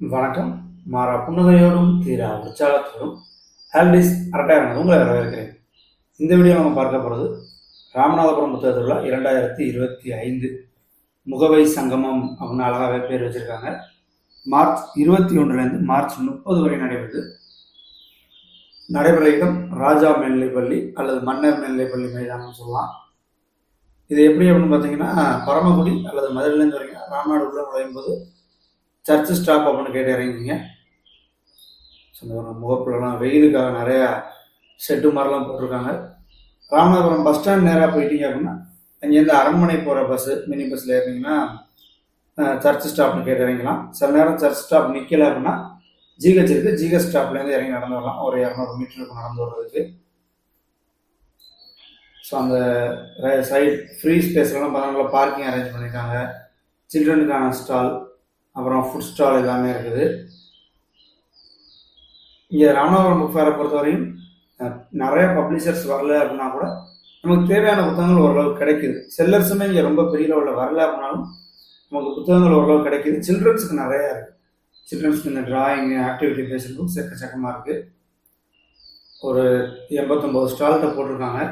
வணக்கம். மாறா புன்னகையோடும் தீரா உற்சாகத்தோடும் ஹேல்டிஸ் அரட்டாயிரம் உங்களை வரவேற்கிறேன். இந்த வீடியோ நம்ம பார்க்க போகிறது ராமநாதபுரம் புத்தக திருவிழா இரண்டாயிரத்தி இருபத்தி ஐந்து முகவை சங்கமம் அப்படின்னு அழகாகவே பேர் வச்சுருக்காங்க. மார்ச் இருபத்தி ஒன்றுலேருந்து மார்ச் முப்பது வரை நடைபெறுது. நடைபெற இடம் ராஜா மேல்நிலைப்பள்ளி அல்லது மன்னர் மேல்நிலைப்பள்ளி மைதானம் சொல்லலாம். இது எப்படி அப்படின்னு பார்த்தீங்கன்னா பரமக்குடி அல்லது மதுரையிலேருந்து வரைக்கும் ராமநாடு உள்ள நுழையும் போது சர்ச்சு ஸ்டாப் அப்படின்னு கேட்டு இறங்கிங்க ஸோ இந்த முகப்புலலாம் வெயிலுக்காக நிறையா ஷெட்டு மாதிரிலாம் போட்டிருக்காங்க. ராமநாதபுரம் பஸ் ஸ்டாண்ட் நேராக போயிட்டீங்க அப்படின்னா அங்கேருந்து அரண்மனை போகிற பஸ்ஸு மினி பஸ்ஸில் ஏறினீங்கன்னா சர்ச் ஸ்டாப்னு கேட்டு இறங்கலாம். சில நேரம் சர்ச் ஸ்டாப் நிற்கல அப்படின்னா ஜிஹெச் இருக்குது ஜிஹெச் ஸ்டாப்லேருந்து இறங்கி நடந்து வரலாம். ஒரு இரநூறு மீட்டர் இருக்கும் நடந்து வர்றதுக்கு. ஸோ அந்த சைட் ஃப்ரீ ஸ்பேஸ்லாம் பார்த்தா பார்க்கிங் அரேஞ்ச் பண்ணியிருக்காங்க. சில்ட்ரனுக்கான ஸ்டால் அப்புறம் ஃபுட் ஸ்டால் எல்லாமே இருக்குது. இங்கே ராமநாதபுரம் புக் ஃபேரை பொறுத்தவரையும் நிறைய பப்ளிஷர்ஸ் வரல அப்படின்னா கூட நமக்கு தேவையான புத்தகங்கள் ஓரளவுக்கு கிடைக்குது. செல்லர்ஸுமே இங்கே ரொம்ப பெரிய லெவலில் வரல அப்படின்னாலும் நமக்கு புத்தகங்கள் ஓரளவு கிடைக்குது. சில்ட்ரன்ஸுக்கு நிறையா இருக்குது சில்ட்ரன்ஸ்க்கு இந்த டிராயிங் ஆக்டிவிட்டி பேஸ்ட் புக்ஸ் எக்கச்சக்கமாக இருக்குது ஒரு எண்பத்தொம்போது ஸ்டால்கிட்ட போட்டிருக்காங்க.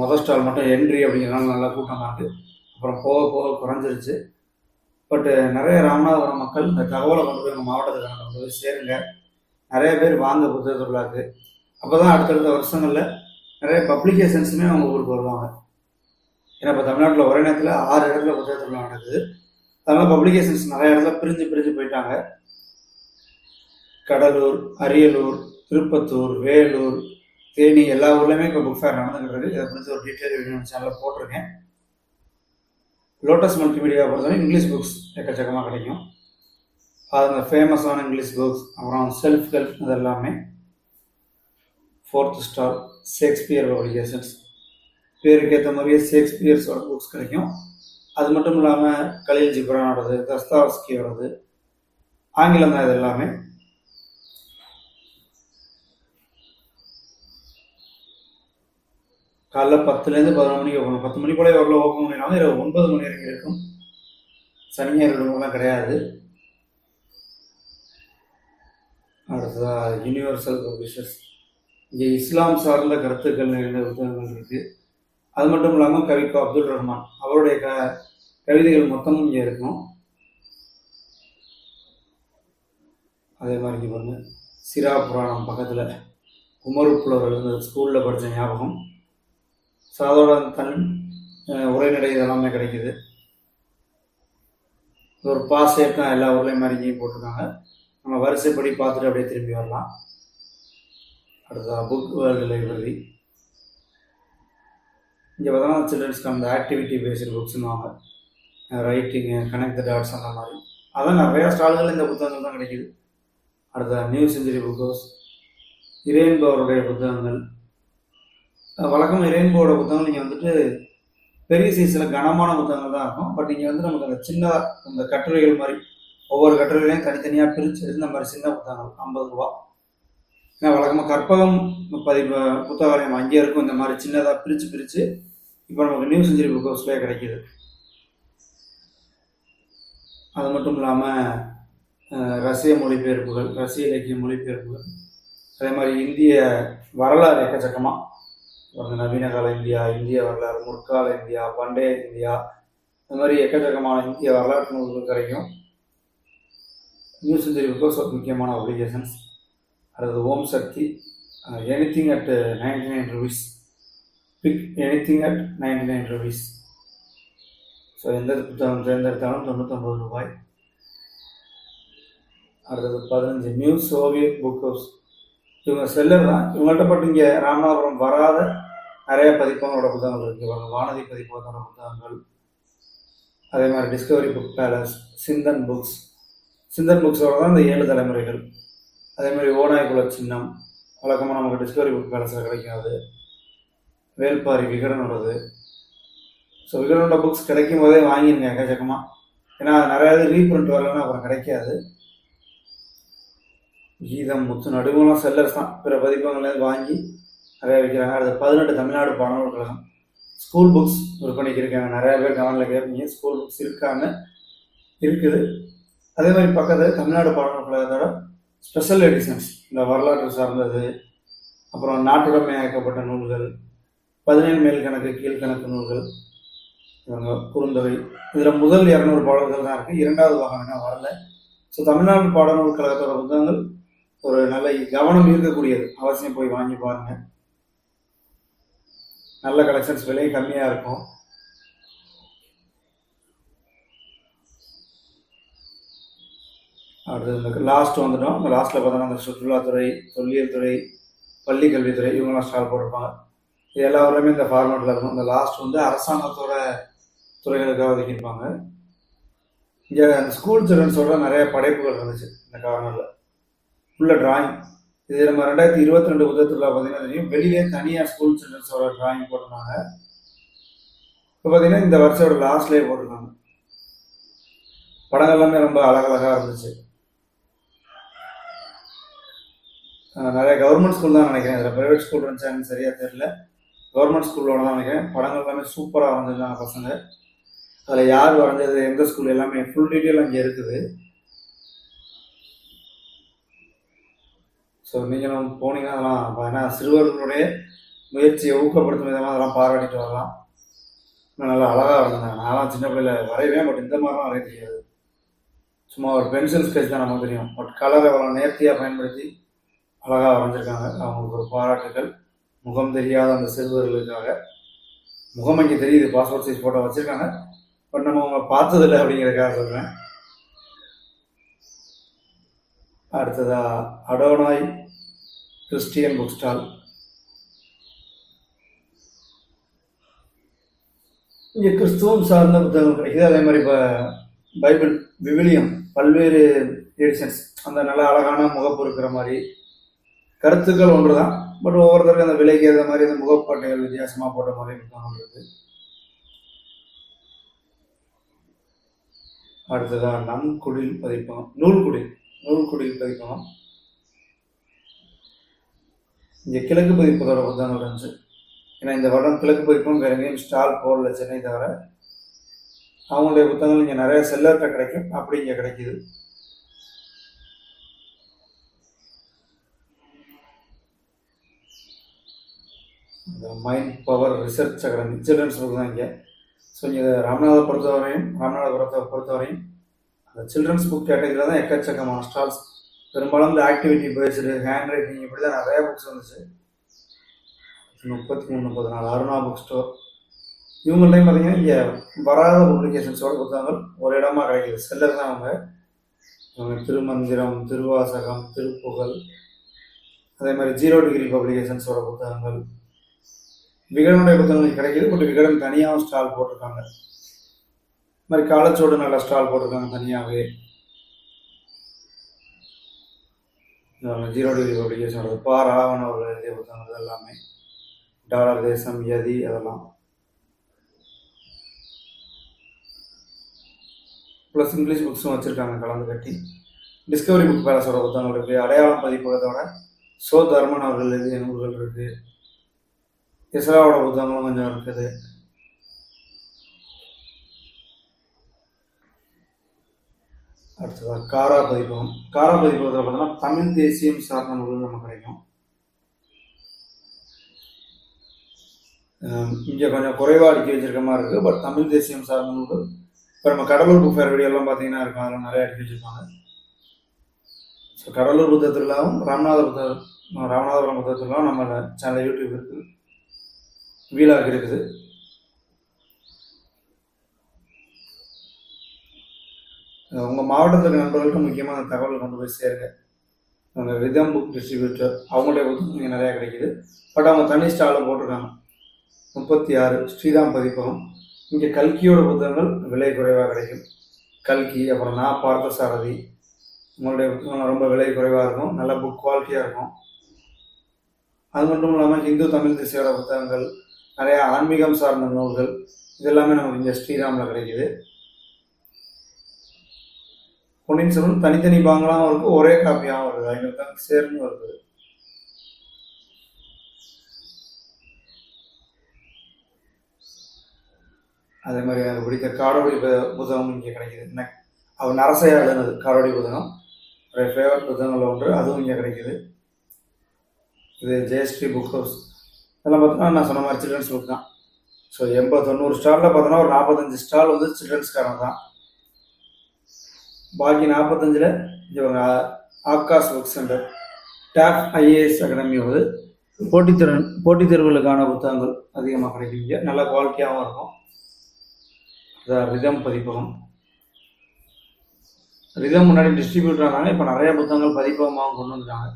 மொதல் ஸ்டால் மட்டும் என்ட்ரி அப்படிங்கிறனால நல்லா கூட்டமாக இருக்குது அப்புறம் போக போக குறைஞ்சிருச்சு. பட்டு நிறைய ராமநாதபுரம் மக்கள் இந்த தகவலை கொண்டு போய் எங்கள் மாவட்டத்துக்கு கொண்டு போய் சேருங்க. நிறைய பேர் வாங்க புத்தக திருவிழாக்கு அப்போ தான் அடுத்தடுத்த வருஷங்களில் நிறைய பப்ளிகேஷன்ஸுமே அவங்க ஊருக்கு வருவாங்க. ஏன்னா இப்போ தமிழ்நாட்டில் ஒரே நேரத்தில் ஆறு இடத்துல புத்தக திருவிழா நடக்குது. அதனால் பப்ளிகேஷன்ஸ் நிறைய இடத்துல பிரிஞ்சு பிரிஞ்சு போயிட்டாங்க. கடலூர் அரியலூர் திருப்பத்தூர் வேலூர் தேனி எல்லா ஊர்லேயுமே இப்போ புக் ஃபேர் நடந்துகிட்டு இருக்கு இதை குறித்து ஒரு டீட்டெயில் வீடியோ சேனலில் போட்டிருக்கேன். லோட்டஸ் மல்டிமீடியா பொறுத்தவரை இங்கிலீஷ் புக்ஸ் எக்கச்சக்கமாக கிடைக்கும். அது அந்த ஃபேமஸான இங்கிலீஷ் புக்ஸ் அப்புறம் செல்ஃப் ஹெல்ப் இது எல்லாமே ஃபோர்த் ஸ்டார் ஷேக்ஸ்பியர் பப்ளிகேஷன்ஸ் பேருக்கு ஏற்ற மாதிரியே ஷேக்ஸ்பியர்ஸோட புக்ஸ் கிடைக்கும். அது மட்டும் இல்லாமல் கலீல் ஜிப்ரானோடது தஸ்தாவஸ்கியோடது ஆங்கிலம் தான் இது எல்லாமே காலைல பத்துலேருந்து பதினொன்று மணிக்கு ஓப்பன். பத்து மணி போல எவ்வளோ ஓப்பன் பண்ணினாலும் இரவு ஒன்பது மணி வரைக்கும் இருக்கும். சனி ஞாயிறு கிடையாது. அடுத்ததாக யூனிவர்சல் பப்ளிஷர்ஸ் இங்கே இஸ்லாம் சார்ந்த கருத்துக்கள் நிறைந்த புத்தகங்கள் இருக்குது அது மட்டும் இல்லாமல் கவிக்கு அப்துல் ரஹ்மான். அவருடைய க கவிதைகள் மொத்தமும் இங்கே இருக்கும். அதே மாதிரி இங்கே வந்து சிரா புராணம் பக்கத்தில். குமர் புலவர் இருந்தது ஸ்கூலில் படித்த ஞாபகம். ஸோ அதோட தன் உரைநடை இதெல்லாமே கிடைக்குது. ஒரு பாஸ் தான் எல்லா ஊர்லேயும் மாதிரி இங்கேயும் போட்டிருக்காங்க. நம்ம வரிசைப்படி பார்த்துட்டு அப்படியே திரும்பி வரலாம். அடுத்ததா புக் வேர்ல்டு லைப்ரரி இங்கே பார்த்தோன்னா சில்ட்ரன்ஸ்க்கு அந்த ஆக்டிவிட்டி பேஸ்டு புக்ஸ்னுவாங்க ரைட்டிங்கு கனெக்ட் த டாட்ஸ் அந்த மாதிரி. அதான் நிறையா ஸ்டால்கள் இந்த புத்தகங்கள் தான் கிடைக்குது. அடுத்த நியூ செஞ்சுரி புக் ஹவுஸ் இரேன்பவருடைய புத்தகங்கள் வழக்கமாக ரெயின்போட புத்தகங்கள் நீங்கள் வந்துட்டு பெரிய சைஸில் கனமான புத்தகங்கள் தான் இருக்கும். பட் இங்கே வந்து நமக்கு அந்த சின்ன அந்த கட்டுரைகள் மாதிரி ஒவ்வொரு கட்டுரைகளையும் தனித்தனியாக பிரித்து இந்த மாதிரி சின்ன புத்தகங்கள் ஐம்பது ரூபா. ஏன்னா வழக்கமாக கற்பகம் பதிப்பு புத்தகாலயம் அங்கே இருக்கும். இந்த மாதிரி சின்னதாக பிரித்து பிரித்து இப்போ நமக்கு நியூ செஞ்சுரி புக் ஹவுஸ்லேயே கிடைக்கிது. அது மட்டும் இல்லாமல் ரஷ்ய மொழிபெயர்ப்புகள் ரஷ்ய இலக்கிய மொழிபெயர்ப்புகள் அதே மாதிரி இந்திய வரலாறு எக்கச்சக்கமாக நவீன கால இந்தியா இந்திய வரலாறு முற்கால இந்தியா பண்டைய இந்தியா இந்த மாதிரி எக்கச்சக்கமான இந்திய வரலாற்று நூல்கள் கிடைக்கும் நியூஸ் செஞ்சுரி பிகாஸ் ஆஃப் முக்கியமான அப்ளிகேஷன்ஸ் அடுத்தது Om Shakti anything at ninety nine rupees pick anything at ninety nine rupees so எந்த புத்தகம் தேர்ந்தெடுத்தாலும் தொண்ணூத்தொம்பது ரூபாய். அடுத்தது பதினஞ்சு நியூ சோவியத் புக் ஹவுஸ் இவங்க செல்லர் தான். இவங்கள்ட்ட பட்டு இங்கே ராமநாதபுரம் வராத நிறைய பதிப்பங்களோட புத்தகங்கள் இருக்குது பாருங்க வானதி பதிப்பகத்தோட புத்தகங்கள். அதே மாதிரி Discovery Book Palace Chinthan books Chinthan புக்ஸோட தான் இந்த ஏழு தலைமுறைகள். அதே மாதிரி ஓநாய்குல சின்னம். வழக்கமாக நமக்கு டிஸ்கவரி புக் பேலஸில் கிடைக்காது. வேல்பாரி விகடனோடது. ஸோ விகடனோட புக்ஸ் கிடைக்கும் போதே வாங்கிருங்க எக்கச்சக்கமாக ஏன்னா நிறையா ரீப்ரிண்ட் வரலன்னா அப்புறம் கிடைக்காது. கீதம் முத்து நடுவெல்லாம் செல்லர்ஸ் தான். பிற பதிப்பங்கள்லேருந்து வாங்கி நிறைய விற்கிறாங்க அடுத்து பதினெட்டு தமிழ்நாடு பாடநூல் கழகம். ஸ்கூல் புக்ஸ் விற்பனைக்கு இருக்காங்க. நிறைய பேர் கவனில் கேட்பீங்க ஸ்கூல் புக்ஸ் இருக்காங்க. இருக்குது. அதே மாதிரி பக்கத்தில் தமிழ்நாடு பாடநூல் கழகத்தோட ஸ்பெஷல் எடிஷன்ஸ் இந்த வரலாற்று சார்ந்தது. அப்புறம் நாட்டுடமையாக்கப்பட்ட நூல்கள். பதினேழு மேல் கணக்கு கீழ்கணக்கு நூல்கள். இவங்க குறுந்தொகை. இதில் முதல் இரநூறு பாடல்கள் தான் இருக்குது இரண்டாவது பாகம் என்ன வரல. ஸோ தமிழ்நாடு பாடநூல் கழகத்தோட புத்தகங்கள் ஒரு நல்ல கவனம் இருக்கக்கூடியது அவசியம் போய் வாங்கி பாருங்கள் நல்ல கலெக்ஷன்ஸ் விலை கம்மியாக இருக்கும். அடுத்தது இந்த லாஸ்ட் வந்துட்டோம். இந்த லாஸ்ட்டில் பார்த்தோன்னா அந்த சுற்றுலாத்துறை தொல்லியல் துறை பள்ளி கல்வித்துறை இவங்கெல்லாம் ஸ்டால் போட்டிருப்பாங்க. இது எல்லா இந்த ஃபார்மேட்டில் இருக்கும் இந்த லாஸ்ட் வந்து அரசாங்கத்தோட துறைகளுக்காக ஒதுக்கியிருப்பாங்க. இங்கே அந்த ஸ்கூல் சில்ட்ரன்ஸோட நிறைய படைப்புகள் இருந்துச்சு இந்த கார்னரில் உள்ள டிராயிங் இது நம்ம ரெண்டாயிரத்தி இருபத்தி ரெண்டு திருவிழா பார்த்தீங்கன்னா தெரியும். வெளியே தனியாக ஸ்கூல் சில்ட்ரன்ஸோட டிராயிங் போட்டிருந்தாங்க. இப்போ பார்த்தீங்கன்னா இந்த வருஷோட லாஸ்ட்லேயே போட்டிருக்காங்க. படங்கள் எல்லாமே ரொம்ப அழகழகாக இருந்துச்சு. நிறைய கவர்மெண்ட் ஸ்கூல் தான் நினைக்கிறேன். இதில் ப்ரைவேட் ஸ்கூல் இருந்துச்சான்னு சரியாக தெரியல. கவர்மெண்ட் ஸ்கூலோட தான் நினைக்கிறேன். படங்கள் எல்லாமே சூப்பராக வரைஞ்சிருந்தாங்க பசங்க. அதில் யார் வரைஞ்சது எந்த ஸ்கூல் எல்லாமே ஃபுல் டீட்டெயில் அங்கே இருக்குது. ஸோ நீங்களும் போனீங்கன்னா அதெல்லாம் ஏன்னா சிறுவர்களுடைய முயற்சியை ஊக்கப்படுத்தும் விதமாக அதெல்லாம் பார்வையிட்டு வரலாம். இன்னும் நல்லா அழகாக வரைஞ்சாங்க நான்லாம் சின்ன பிள்ளையில வரைவேன் பட் இந்த மாதிரிலாம் வரைய தெரியாது. சும்மா ஒரு பென்சில் ஸ்கெட்ச் தான் நமக்கு தெரியும். பட் கலரை அவ்வளோ நேர்த்தியாக பயன்படுத்தி அழகாக வரைஞ்சிருக்காங்க. அவங்களுக்கு ஒரு பாராட்டுகள் முகம் தெரியாத அந்த சிறுவர்களுக்காக. முகம் இங்கே தெரியுது பாஸ்போர்ட் சைஸ் ஃபோட்டோ வச்சுருக்காங்க. பட் நம்ம அவங்க பார்த்ததில்லை அப்படிங்கிறதுக்காக சொல்கிறேன் அடுத்ததாக அடோனாய் கிறிஸ்டியன் புக் ஸ்டால் இங்கே கிறிஸ்துவம் சார்ந்த புத்தகங்கள். கிடைக்குது அதே மாதிரி இப்போ பைபிள் விவிலியம் பல்வேறு எடிஷன்ஸ் அந்த நல்ல அழகான முகப்பு இருக்கிற மாதிரி. கருத்துக்கள் ஒன்று தான் பட் ஒவ்வொருத்தருக்கும் அந்த விலைக்கு ஏற்ற மாதிரி அந்த முகப்பாட்டைகள் வித்தியாசமாக போட்ட மாதிரி புத்தகங்கள் இருக்குது அடுத்ததாக நம் குடில் பதிப்பகம் நூல் குடில் நூல் குடில் பதிப்பகம் இங்கே கிழக்கு பதிப்பதோட புத்தகம் இருந்துச்சு ஏன்னா இந்த வருடம் கிழக்கு பதிப்பும் வேறு எங்கேயும் ஸ்டால் போடல சென்னை தவிர. அவங்களுடைய புத்தகங்கள் இங்கே நிறைய செல்லர்கிட்ட கிடைக்கும். அப்படி இங்கே கிடைக்கிது. இந்த Mind Power Research Academy children's book தான் இங்கே. ஸோ இங்கே ராமநாதபுரத்தவரையும் ராமநாதபுரத்தை பொறுத்தவரையும் அந்த சில்ட்ரன்ஸ் புக் கேட்டகரியில் தான் எக்கச்சக்கமான ஸ்டால்ஸ் பெரும்பாலும் இந்த ஆக்டிவிட்டி பேஸ்டு ஹேண்ட் ரைட்டிங் இப்படி தான் நிறைய புக்ஸ் வந்துச்சு. முப்பத்தி மூணு முப்பத்தி நாலு அருணா புக் ஸ்டோர் இவங்கள்டையும் பார்த்தீங்கன்னா இங்கே வராத பப்ளிகேஷன்ஸோட புத்தகங்கள் ஒரு இடமா கிடைக்கிது. செல்லர் தான் அவங்க. இவங்க திருமந்திரம் திருவாசகம் திருப்புகழ். அதே மாதிரி ஜீரோ டிகிரி பப்ளிகேஷன்ஸோட புத்தகங்கள். விகடனுடைய புத்தகங்கள் கிடைக்கிது பட் விகடன் தனியாகவும் ஸ்டால் போட்டிருக்காங்க. இது மாதிரி காலச்சோடு நல்லா ஸ்டால் போட்டிருக்காங்க தனியாகவே ஜீரோ டிகிரி பப்ளிகேஷனோட பா ராவன் அவர்கள் எழுதிய புத்தகங்கள் எல்லாமே டாலர் தேசம் யதி அதெல்லாம். ப்ளஸ் இங்கிலீஷ் புக்ஸும் வச்சுருக்காங்க கலந்து கட்டி. டிஸ்கவரி புக் பேலஸோட புத்தகங்கள் இருக்குது அடையாளம் பதிப்பகத்தோட சோ தர்மன் அவர்கள் எழுதிய நூல்கள் இருக்குது இஸ்ராவோட புத்தகங்களும் கொஞ்சம் இருக்குது. அடுத்ததாக காரா பதிப்பகம் காரா பதிப்பகத்தில் பார்த்தோம்னா தமிழ் தேசியம் சார்ந்த நூல்கள் நமக்கு கிடைக்கும் இங்கே கொஞ்சம் குறைவாக அடுக்கி வச்சிருக்க மாதிரி இருக்குது பட் தமிழ் தேசியம் சார்ந்த நூல்கள் இப்போ நம்ம கடலூர் புக் ஃபேர் வீடியோலாம் பார்த்தீங்கன்னா இருக்கும் அதில் நிறைய அடுக்கி வச்சிருப்பாங்க. ஸோ கடலூர் புத்த திருவிழாவும் ராமநாத புத்த ராமநாதபுரம் புத்த திருவிழாவும் நம்ம சேனல் யூடியூப் இருக்குது வீலாக் இருக்குது. உங்கள் மாவட்டத்தில் நண்பர்களுக்கு முக்கியமாக அந்த தகவல் கொண்டு போய் சேருங்க. அந்த விதம் புக் டிஸ்ட்ரிபியூட்டர் அவங்களுடைய புத்தகம் இங்கே நிறையா கிடைக்குது. பட் அவங்க தனி ஸ்டாலில் போட்டிருக்காங்க. முப்பத்தி ஆறு ஸ்ரீராம் பதிப்பகம். இங்கே கல்கியோட புத்தகங்கள் விலை குறைவாக கிடைக்கும். கல்கி அப்புறம் நான் பார்த்த சாரதி. உங்களுடைய புத்தகம் ரொம்ப விலை குறைவாக இருக்கும். நல்ல புக் குவாலிட்டியாக இருக்கும். அது மட்டும் இல்லாமல் இந்து தமிழ் திசையோட புத்தகங்கள் நிறையா ஆன்மீகம் சார்ந்த நூல்கள் இது எல்லாமே நமக்கு இங்கே ஸ்ரீராமில் கிடைக்கிது. பொன்னியின் செல்வன் தனித்தனி பாங்களாகவும் இருக்குது ஒரே காப்பியாகவும் வருது. ஐநூறு தான் சேர்ந்து வருது. அதே மாதிரி எனக்கு பிடித்த காரோடி பு- புத்தகம் இங்கே கிடைக்குது. எனக்கு அவர் நரசையா எழுதுனது காரோடி புத்தகம் அவருடைய ஃபேவரட் புத்தகங்களில் ஒன்று அதுவும் இங்கே கிடைக்குது. இது ஜெயஸ்ரீ புக் ஹவுஸ் இதெல்லாம் பார்த்தோன்னா நான் சொன்ன மாதிரி சில்ட்ரன்ஸ் புக் தான். ஸோ எண்பது தொண்ணூறு ஸ்டாலில் பார்த்தோன்னா ஒரு நாற்பத்தஞ்சு ஸ்டால் வந்து சில்ட்ரன்ஸ்காரன் தான். பாக்கி நாற்பத்தஞ்சில் இவங்க ஆகாஷ் புக் சென்டர் டேப் ஐஏஎஸ் அகாடமி வந்து போட்டித்திறன் போட்டித் தேர்வுகளுக்கான புத்தகங்கள் அதிகமாக கிடைக்கும் நல்ல குவாலிட்டியாகவும் இருக்கும். ரிதம் பதிப்பகம். ரிதம் முன்னாடி டிஸ்ட்ரிபியூட்டர் ஆனாங்க இப்போ நிறைய புத்தகங்கள் பதிப்பகமாகவும் கொண்டு வந்துட்டாங்க.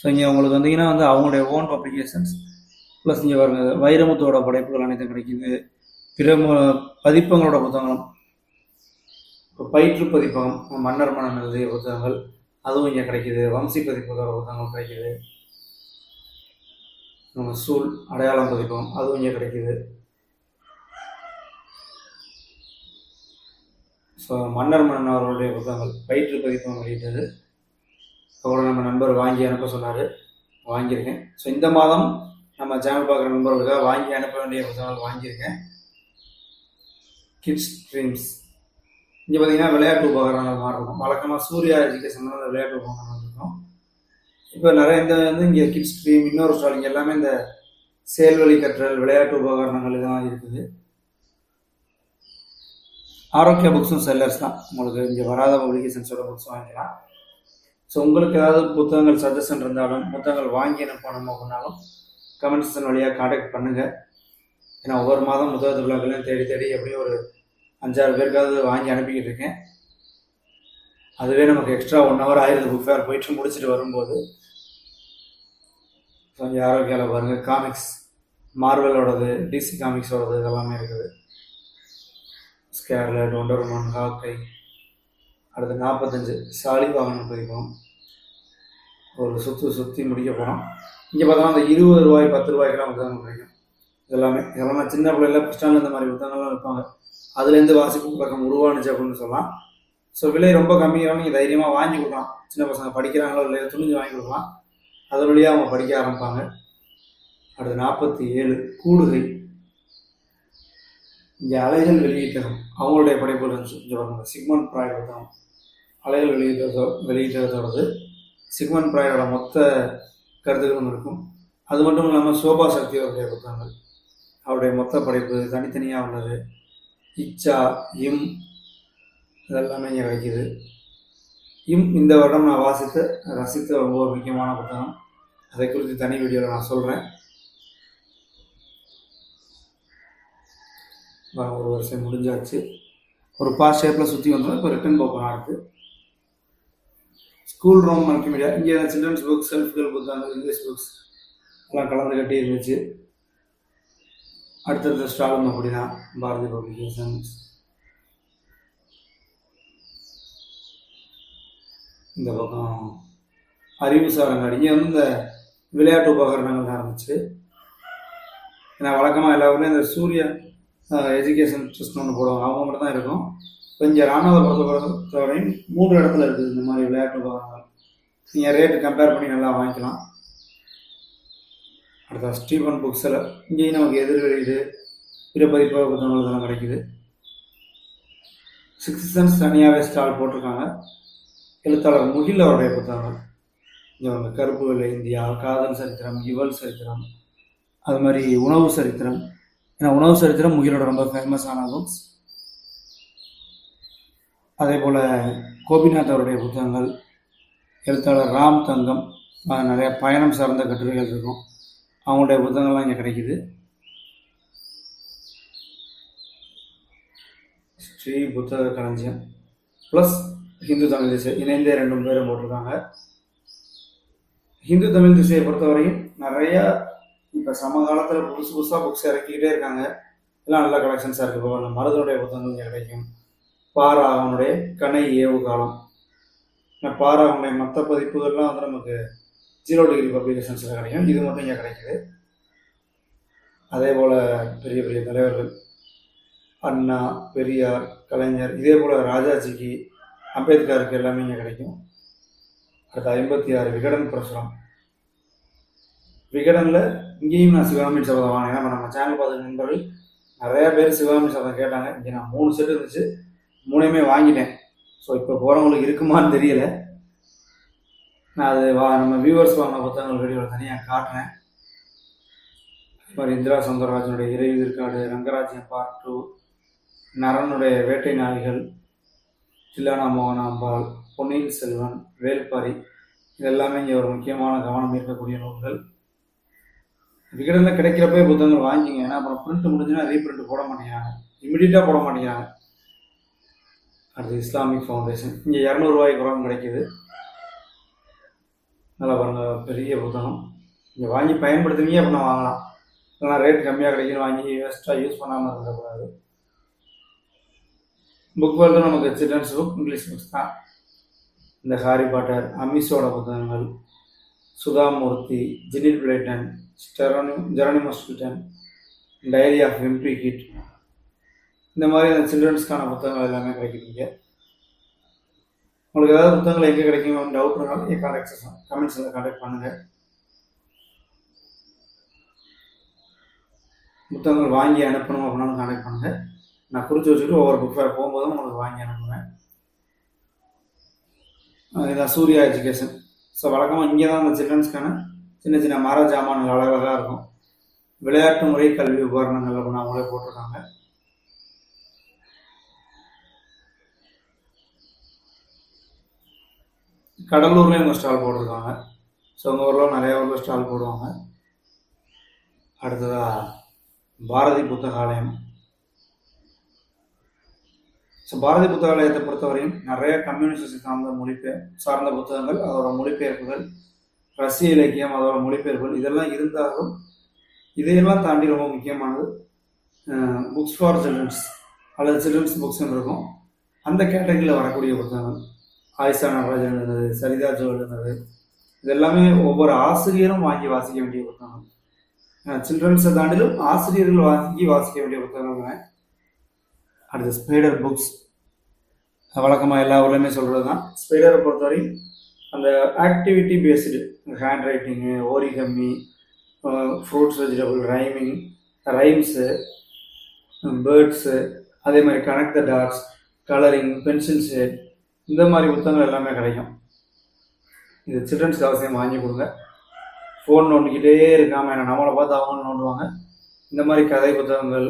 ஸோ இங்கே உங்களுக்கு வந்தீங்கன்னா வந்து அவங்களுடைய ஓன் பப்ளிகேஷன்ஸ் ப்ளஸ் இங்கே பாருங்க வைரமுத்தோட படைப்புகள் அனைத்தும் கிடைக்குது. பிற பதிப்பங்களோட புத்தகங்களும் இப்போ பயிற்று பதிப்பகம் மன்னர் மன்னன் எழுதிய புத்தகங்கள் அதுவும் இங்கே கிடைக்கிது. வம்சி பதிப்பகத்தோட புத்தகங்கள் கிடைக்குது. நம்ம சூழ் அடையாளம் பதிப்பகம் அதுவும் இங்கே கிடைக்கிது. ஸோ மன்னர் மன்னன் அவர்களுடைய புத்தகங்கள் பயிற்று பதிப்பகம் வெளியிட்டது. அப்புறம் நம்ம நண்பர் வாங்கி அனுப்ப சொன்னார். வாங்கியிருக்கேன். ஸோ இந்த மாதம் நம்ம சேனல் பார்க்குற நண்பர்களுக்காக வாங்கி அனுப்ப வேண்டிய புத்தகங்கள் வாங்கியிருக்கேன். கிட்ஸ் ட்ரீம்ஸ் இங்கே பார்த்தீங்கன்னா விளையாட்டு உபகரணங்கள் மாதிரி இருக்கும். வழக்கமாக சூர்யா எஜுகேஷன் வந்து விளையாட்டு உபகரணங்கள் இருக்கும். இப்போ நிறைய இந்த வந்து இங்கே கிட்ஸ் ட்ரீம் இன்னொரு ஸ்டால் இங்கே எல்லாமே இந்த செயல்வழி கற்றல் விளையாட்டு உபகரணங்கள் இதெல்லாம் இருக்குது. ஆரோக்கிய புக்ஸும் செல்லர்ஸ் தான். உங்களுக்கு இங்கே வராத பப்ளிகேஷன்ஸோட புக்ஸ் வாங்கிக்கலாம். ஸோ உங்களுக்கு ஏதாவது புத்தகங்கள் சஜஷன் இருந்தாலும் புத்தகங்கள் வாங்கி அனுப்பணும் அப்படின்னாலும் கமெண்ட் செக்ஷன் வழியாக காண்டாக்ட் பண்ணுங்கள் ஏன்னா ஒவ்வொரு மாதம் புத்தக திருவிழாக்களையும் தேடி தேடி எப்படியும் ஒரு அஞ்சாறு பேருக்காவது வாங்கி அனுப்பிக்கிட்டு இருக்கேன். அதுவே நமக்கு எக்ஸ்ட்ரா ஒன் ஹவர் ஆயிரது. புக் ஃபேர் போயிட்டு முடிச்சுட்டு வரும்போது. கொஞ்சம் ஆரோக்கியாவில் பாருங்கள் காமிக்ஸ் மார்வலோடது டிசி காமிக்ஸோடது இதெல்லாமே இருக்குது. ஸ்கேர்லட் டொண்டர்மான் ஹாக்கை அடுத்து நாற்பத்தஞ்சு சாலி வாகனம் பதிப்போம். ஒரு சுற்று சுற்றி முடிக்க போகிறோம் இங்கே பார்த்தோம்னா அந்த இருபது ரூபாய் பத்து ரூபாய்க்கெல்லாம் புத்தகங்கள் கிடைக்கும். இதெல்லாமே இதெல்லாம் சின்ன பிள்ளைல பஸ் ஸ்டாண்டில் இந்த மாதிரி புத்தகங்கள்லாம் விற்பாங்க. அதுலேருந்து வாசிப்பு பக்கம் உருவானுச்சு அப்படின்னு சொல்லலாம். ஸோ விலை ரொம்ப கம்மியாக நீங்கள் தைரியமாக வாங்கி கொடுக்கலாம். சின்ன பசங்க படிக்கிறாங்களோ இல்லையோ துணிஞ்சு வாங்கி கொடுக்கலாம். அதன் வழியாக அவங்க படிக்க ஆரம்பிப்பாங்க. அடுத்து நாற்பத்தி ஏழு கூடுகை. இங்கே அலைகள் வெளியிட்டதும் அவங்களுடைய படைப்புகள் சொல்லுவாங்க சிக்மன் ப்ராய்டு தான் அலைகள் வெளியிட்டதோ வெளியிட்டதோடது சிக்மன் ப்ராயோட மொத்த கருத்துக்களும் இருக்கும். அது மட்டும் இல்லாமல் சோபா சக்தி அவருடைய புத்தகங்கள். அவருடைய மொத்த படைப்பு தனித்தனியாக உள்ளது. இச்சா இம் இதெல்லாமே இங்கே வைக்கிது. இம் இந்த வருடம் நான் வாசித்த ரசித்த ரொம்ப ஒரு முக்கியமான புத்தகம். அதை குறித்து தனி வீடியோவில் நான் சொல்கிறேன் ஒரு வருஷம் முடிஞ்சாச்சு. ஒரு பாஸ் ஷேப்பில் சுற்றி வந்தோம். இப்போ ரிட்டன் ஓப்பனாக இருக்குது ஸ்கூல் ரூம் மல்டிமீடியா இங்கே சில்ட்ரன்ஸ் புக்ஸ் செல்ஃப் ஹெல்ப் புத்தகங்கள் இங்கிலீஷ் புக்ஸ் எல்லாம் கலந்து கட்டி இருந்துச்சு. அடுத்தடுத்த ஸ்டாலும் அப்படின்னா பாரதி பப்ளிகேஷன்ஸ். இந்த பக்கம் அறிவுசார் அங்காடி இங்கே வந்து இந்த விளையாட்டு உபகரணங்கள் தான் இருந்துச்சு. ஏன்னா வழக்கமாக எல்லா ஊர்லேயும் இந்த சூரிய எஜுகேஷன் ட்ரஸ்ட் ஒன்று போடுவாங்க. அவங்க மட்டும் தான் இருக்கும். இப்போ இங்கே ராமநாதபுரத்தை பொறுத்தவரையும் மூன்று இடத்துல இருக்குது இந்த மாதிரி விளையாட்டு உபகரணங்கள். நீங்கள் ரேட்டு கம்பேர் பண்ணி நல்லா வாங்கிக்கலாம். அடுத்த ஸ்டீவன் புக்ஸில் இங்கேயும் நமக்கு எதிர் வெளியீடு பிற பதிப்பு புத்தகங்கள் இதெல்லாம் கிடைக்குது. சிக்ஸ் சென்ஸ் தனியாகவே ஸ்டால் போட்டிருக்காங்க. எழுத்தாளர் முகில் அவருடைய புத்தகங்கள். இங்கே வந்து கருப்பு வெள்ளை இந்தியா காதல் சரித்திரம் இவள் சரித்திரம் அது மாதிரி உணவு சரித்திரம். ஏன்னா உணவு சரித்திரம் முகிலோட ரொம்ப ஃபேமஸான புக்ஸ் அதே போல் கோபிநாத் அவருடைய புத்தகங்கள். எழுத்தாளர் ராம் தங்கம். நிறையா நிறைய பயணம் சார்ந்த கட்டுரைகள் இருக்கும். அவங்களுடைய புத்தகங்கள்லாம் இங்கே கிடைக்குது. ஸ்ரீ புத்தக களஞ்சியம் ப்ளஸ் ஹிந்து தமிழ் திசை இணைந்தே ரெண்டு பேரும் போட்டிருக்காங்க. ஹிந்து தமிழ் திசையை பொறுத்தவரையும் நிறையா இப்போ சமகாலத்தில் புதுசு புதுசாக புக்ஸ் இறக்கிக்கிட்டே இருக்காங்க. எல்லாம் நல்ல கலெக்ஷன்ஸாக இருக்குது இப்போ மருதனுடைய புத்தகங்கள் இங்கே கிடைக்கும். பாரா அவனுடைய கனை ஏவு காலம் பாராகனுடைய மற்ற பதிப்புகள்லாம் வந்து நமக்கு ஜீரோ டிகிரி பப்ளிகேஷன்ஸில் கிடைக்கும். இது மட்டும் இங்கே கிடைக்கிது. அதே போல் பெரிய பெரிய தலைவர்கள் அண்ணா பெரியார் கலைஞர் இதே போல் ராஜாஜிக்கு அம்பேத்கருக்கு எல்லாமே இங்கே கிடைக்கும். அடுத்து ஐம்பத்தி ஆறு விகடன் பிரசுரம். விகடனில் இங்கேயும் நான் சிவகாமி சபதம் வாங்கினேன். நம்ம நம்ம சேனல் பார்த்த நண்பர்கள் நிறையா பேர் சிவகாமி சபதம் கேட்டாங்க. இங்கே நான் மூணு செட் இருந்துச்சு. மூணையுமே வாங்கிட்டேன். ஸோ இப்போ போகிறவங்களுக்கு இருக்குமான்னு தெரியல. நான் அது வா நம்ம வியூவர்ஸ் வாங்கின புத்தகங்கள் வீடியோவில் தனியாக காட்டுறேன். மாதிரி இந்திரா சௌந்தரராஜனுடைய இறை இருக்காடு ரங்கராஜ்யம் பார்ட் டூ நரனுடைய வேட்டை நாய்கள் தில்லானா மோகனாம்பாள் பொன்னியின் செல்வன் வேல்பாரி இதெல்லாமே இங்கே ஒரு முக்கியமான கவனம் இருக்கக்கூடிய நூல்கள். விகடனில் கிடைக்கிறப்பே புத்தகங்கள் வாங்கிங்க. ஏன்னா அப்புறம் பிரிண்ட் முடிஞ்சுன்னா ரீபிரிண்ட் போட மாட்டேங்கிறாங்க. இமிடியட்டாக போட மாட்டேங்கிறாங்க. அடுத்து இஸ்லாமிக் ஃபவுண்டேஷன் இங்கே இரநூறுவாய்க்கு குரம் கிடைக்கிது. நல்லா பண்ண பெரிய புத்தகம். இங்கே வாங்கி பயன்படுத்துவீங்க அப்படின்னா வாங்கலாம். இல்லைனா ரேட் கம்மியாக கிடைக்குன்னு வாங்கி வேஸ்ட்டாக யூஸ் பண்ணாமல் இருக்கக்கூடாது புக் வந்து நமக்கு சில்ட்ரன்ஸ் புக் இங்கிலீஷ் புக்ஸ் தான். இந்த ஹாரி பாட்டர் அமிஷோட புத்தகங்கள் சுதாமூர்த்தி ஜினில் Blyton ஸ்டெரோனி ஜெரோனிமஸ் sweeten diary of wimpy kid இந்த மாதிரி அந்த சில்ட்ரன்ஸ்க்கான புத்தகங்கள் எல்லாமே கிடைக்குதுங்க உங்களுக்கு ஏதாவது புத்தகங்கள் எங்கே கிடைக்கும் டவுட் இருந்தாலும் என் கான்டாக்ட் கமெண்ட்ஸில் கான்டாக்ட் பண்ணுங்கள் புத்தகங்கள் வாங்கி அனுப்பணும் அப்படின்னாலும் கான்டாக்ட் பண்ணுங்கள் நான் குறித்து வச்சுட்டு ஒவ்வொரு புக் ஃபேர் போகும்போதும் உங்களுக்கு வாங்கி அனுப்புவேன். அஹ் இதான் சூர்யா எஜுகேஷன் ஸோ வழக்கமாக இங்கே தான் அந்த சில்ட்ரன்ஸ்க்கான சின்ன சின்ன மர ஜாமான்கள் அழகழகாக இருக்கும். விளையாட்டு முறை கல்வி உபகரணங்கள் அப்படின்னு அவங்களே போட்டிருக்காங்க. கடலூர்லேயும் இவங்க ஸ்டால் போட்டிருக்காங்க. ஸோ உங்கள் ஊரில் நிறைய ஊரில் ஸ்டால் போடுவாங்க. அடுத்ததாக பாரதி புத்தகாலயம். ஸோ பாரதி புத்தகாலயத்தை பொறுத்தவரையும் நிறைய கம்யூனிஸ்ட் சார்ந்த மொழிபெயர் சார்ந்த புத்தகங்கள் அதோட மொழிபெயர்ப்புகள் ரஷ்ய இலக்கியம் அதோட மொழிபெயர்ப்புகள் இதெல்லாம் இருந்தாலும் இதையெல்லாம் தாண்டி ரொம்ப முக்கியமானது புக்ஸ் ஃபார் சில்ட்ரன்ஸ் அல்லது சில்ட்ரன்ஸ் புக்ஸ்ன்னு இருக்கும். அந்த கேட்டகரியில் வரக்கூடிய புத்தகங்கள். ஆயிஷா நடராஜன் எழுதுனது சரிதா ஜோ எழுதுனது இது எல்லாமே ஒவ்வொரு ஆசிரியரும் வாங்கி வாசிக்க வேண்டிய புத்தகம். சில்ட்ரன்ஸை தாண்டிலும் ஆசிரியர்கள் வாங்கி வாசிக்க வேண்டிய புத்தகங்கள் அடுத்து ஸ்பைடர் புக்ஸ் வழக்கமாக எல்லா ஊர்லேயுமே சொல்கிறது தான் ஸ்பைடரை பொறுத்தவரை அந்த activity based hand writing origami fruits vegetable rhyming rhymes birds அதே மாதிரி connect the dots colouring pencil shade இந்த மாதிரி புத்தகங்கள் எல்லாமே கிடைக்கும். இது சில்ட்ரன்ஸ்க்கு அவசியம் வாங்கி கொடுங்க. ஃபோன் நோண்டிக்கிட்டே இருக்காமல் என்ன நம்மளை பார்த்து அவங்க நோண்டுவாங்க? இந்த மாதிரி கதை புத்தகங்கள்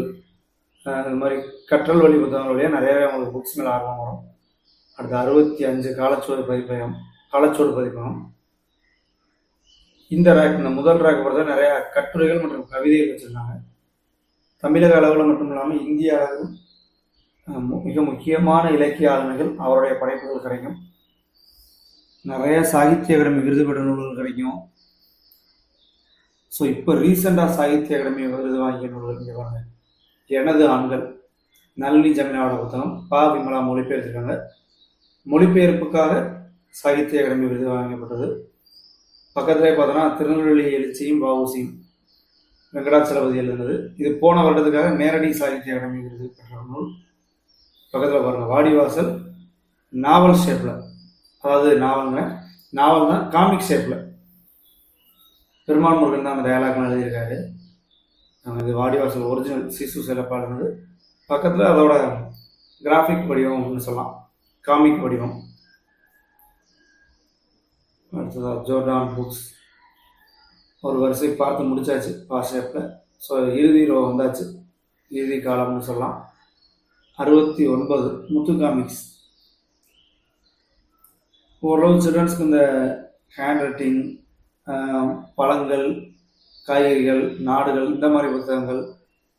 இந்த மாதிரி கற்றல் வழி புத்தகங்கள் வழியாக நிறையவே அவங்களுக்கு புக்ஸ் மேலே ஆர்வம் வரும். அடுத்து அறுபத்தி அஞ்சு காலச்சுவடு பதிப்பகம் காலச்சுவடு பதிப்பகம். இந்த ரேக் இந்த முதல் ரேக் பொறுத்த நிறையா கட்டுரைகள் மற்றும் கவிதைகள் வச்சுருக்காங்க. தமிழக அளவில் மட்டும் இல்லாமல் இந்திய அளவில் மிக முக்கியமான இலக்கிய ஆளுமைகள் அவருடைய படைப்புகள் கிடைக்கும். நிறைய சாகித்ய அகாடமி விருது பெற்ற நூல்கள் கிடைக்கும். ஸோ இப்போ ரீசெண்டாக சாகித்ய அகாடமி விருது வாங்கிய நூல்கள் இங்கே பாருங்க. எனது ஆண்கள் நளினி ஜமினாவோட புத்தகம் பா. விமலா மொழிபெயர்த்திருக்காங்க. மொழிபெயர்ப்புக்காக சாகித்ய அகாடமி விருது வழங்கப்பட்டது பக்கத்தில் பார்த்தோன்னா திருநெல்வேலி எழுச்சியும் பாவுசியும் வெங்கடாச்சலபதி எழுதுனது. இது போன வருடத்துக்காக நேரடி சாகித்ய அகாடமி விருது பெற்ற நூல். பக்கத்தில் பாருங்க வாடிவாசல் நாவல் ஷேப்பில் அதாவது நாவலுங்க நாவல் தான் காமிக் ஷேப்பில் பெருமாள் முருகன் தான் அந்த டயலாக்லாம் எழுதியிருக்காரு. அஹ் இது வாடிவாசல் ஒரிஜினல் சிசு சிறப்பாக பக்கத்தில் அதோட கிராஃபிக் வடிவம் அப்படின்னு சொல்லலாம். காமிக் வடிவம். அடுத்ததாக ஜோர்டான் புக்ஸ் ஒரு வரிசை பார்த்து முடிச்சாச்சு பாஸ் ஷேப்பில் ஸோ இறுதி ரோ வந்தாச்சு. இறுதி காலம்னு சொல்லலாம். அறுபத்தி ஒன்பது முத்து காமிக்ஸ் ஓரளவு சில்ட்ரன்ஸ்க்கு இந்த ஹேண்ட் ரைட்டிங் பழங்கள் காய்கறிகள் நாடுகள் இந்த மாதிரி புத்தகங்கள்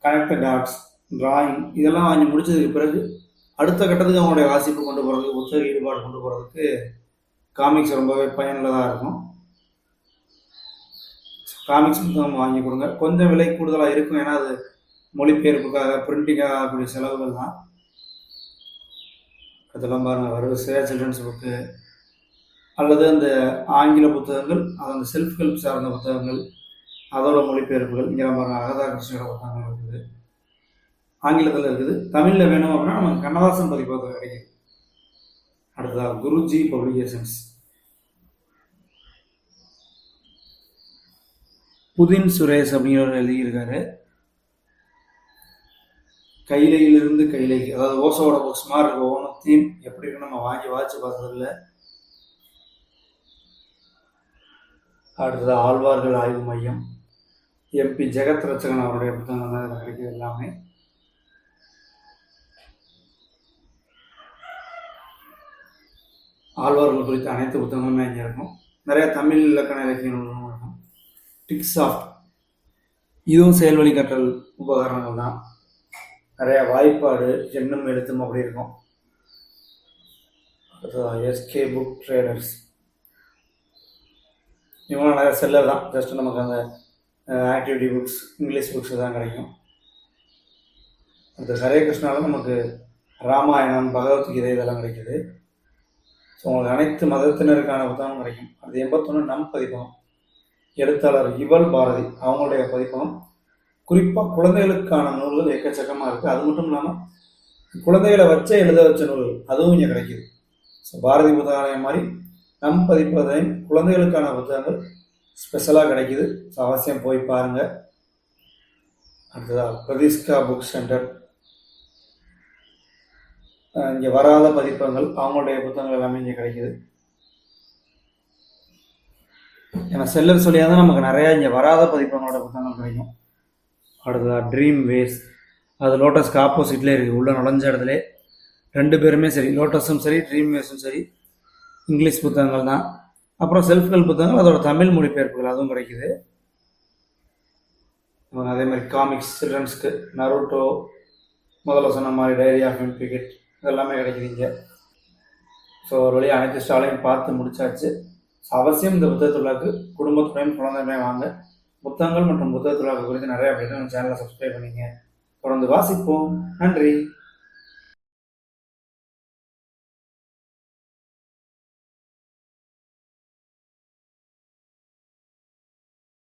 கனெக்டட் டாட்ஸ் டிராயிங் இதெல்லாம் வாங்கி முடிச்சதுக்கு பிறகு அடுத்த கட்டத்துக்கு அவங்களுடைய வாசிப்பு கொண்டு போகிறதுக்கு புத்தக ஈடுபாடு கொண்டு போகிறதுக்கு காமிக்ஸ் ரொம்பவே பயனுள்ளதாக இருக்கும். காமிக்ஸ் புத்தகம் வாங்கி கொடுங்க. கொஞ்சம் விலை கூடுதலாக இருக்கும். ஏன்னா அது மொழிபெயர்ப்புக்காக பிரிண்டிங்காக ஆகக்கூடிய செலவுகள் தான் அதெல்லாம் பாருங்க வரிசையாக சில்ட்ரன்ஸ் புக்கு அல்லது அந்த ஆங்கில புத்தகங்கள் அது அந்த செல்ஃப் ஹெல்ப் சார்ந்த புத்தகங்கள் அதோட மொழிபெயர்ப்புகள் இங்கே பாருங்க அகதா கிருஷ்ணோட புத்தகங்கள் இருக்குது. ஆங்கிலத்தில் இருக்குது. தமிழில் வேணும் அப்படின்னா நமக்கு கண்ணதாசன் பதிப்பகத்தில் கிடைக்குது அடுத்ததாக குருஜி பப்ளிகேஷன்ஸ் புதின் சுரேஷ் அப்படிங்கிறவர் எழுதியிருக்காரு. கைலையிலிருந்து கைலைக்கு அதாவது ஓசோட புக்ஸ் மாதிரி இருக்க ஒவ்வொன்றையும் எப்படி இருக்கு நம்ம வாங்கி வாட்சி பார்த்ததில்ல. அடுத்தது ஆழ்வார்கள் ஆய்வு மையம். எம்பி ஜெகத் ரச்சகன் அவருடைய புத்தகங்கள் தான் இதில் எல்லாமே. ஆழ்வார்கள் குறித்த அனைத்து புத்தகங்களுமே இங்கே இருக்கும். நிறைய தமிழ் இலக்கண இலக்கிய நூல்களும் இருக்கும் டிக்ஸாஃப்ட் இதுவும் செயல்வழி கற்றல் உபகரணங்கள் தான். நிறைய வாய்ப்பாடு எண்ணும் எழுத்தும் அப்படி இருக்கும். எஸ்கே புக் ட்ரேடர்ஸ் இவங்களாம் நிறைய செல்லர் தான். ஜஸ்ட் நமக்கு அந்த ஆக்டிவிட்டி புக்ஸ் இங்கிலீஷ் புக்ஸ் தான் கிடைக்கும். அந்த ஹரே கிருஷ்ணாவில் நமக்கு ராமாயணம் பகவத்கீதை இதெல்லாம் கிடைக்கிது. ஸோ உங்களுக்கு அனைத்து மதத்தினருக்கான புத்தகம் கிடைக்கும். அது எண்பத்தொன்று நம் பதிப்பகம். எழுத்தாளர் இவள் பாரதி அவங்களுடைய பதிப்பகம். குறிப்பாக குழந்தைகளுக்கான நூல்கள் எக்கச்சக்கமாக இருக்குது அது மட்டும் இல்லாமல் குழந்தைகளை வச்சே எழுத வச்ச நூல்கள் அதுவும் இங்கே கிடைக்குது. ஸோ பாரதி புத்தகாலயம் மாதிரி நம் பதிப்பதையும் குழந்தைகளுக்கான புத்தகங்கள் ஸ்பெஷலாக கிடைக்கிது. ஸோ அவசியம் போய் பாருங்கள் அடுத்ததாக பிரதிஷ்கா புக் சென்டர் இங்கே வராத பதிப்பகங்கள் அவங்களுடைய புத்தகங்கள் எல்லாமே இங்கே கிடைக்கிது. ஏன்னா செல்லர் சொல்லியாக தான் நமக்கு நிறையா இங்கே வராத பதிப்பகங்களோட புத்தகங்கள் கிடைக்கும். அடுத்ததாக ட்ரீம் வேஸ் அது லோட்டஸ்க்கு ஆப்போசிட்லேயே இருக்குது உள்ளே நுழைஞ்ச இடத்துல ரெண்டு பேருமே சரி லோட்டஸும் சரி ட்ரீம் வேஸும் சரி. இங்கிலீஷ் புத்தகங்கள் தான். அப்புறம் செல்ஃப் ஹெல்ப் புத்தகங்கள் அதோட தமிழ் மொழிபெயர்ப்புகள் அதுவும் கிடைக்குது. அதே மாதிரி காமிக்ஸ் சில்ட்ரன்ஸ்க்கு நருட்டோ முதல்ல சொன்ன மாதிரி டைரி ஆஃப் பிகெட் இதெல்லாமே கிடைக்கிறீங்க ஸோ ஒரு வழியாக அனைத்து ஸ்டாலையும் பார்த்து முடிச்சாச்சு. அவசியம் இந்த புத்தகத்துள்ளாக்கு திருவிழாக்கு குடும்பத்துடையும் குழந்தையுமே வாங்க. புத்தகங்கள் மற்றும் புத்தக குறித்து நிறைய அப்படின்னா சேனலை சப்ஸ்கிரைப் பண்ணிங்க. தொடர்ந்து வாசிப்போம். நன்றி.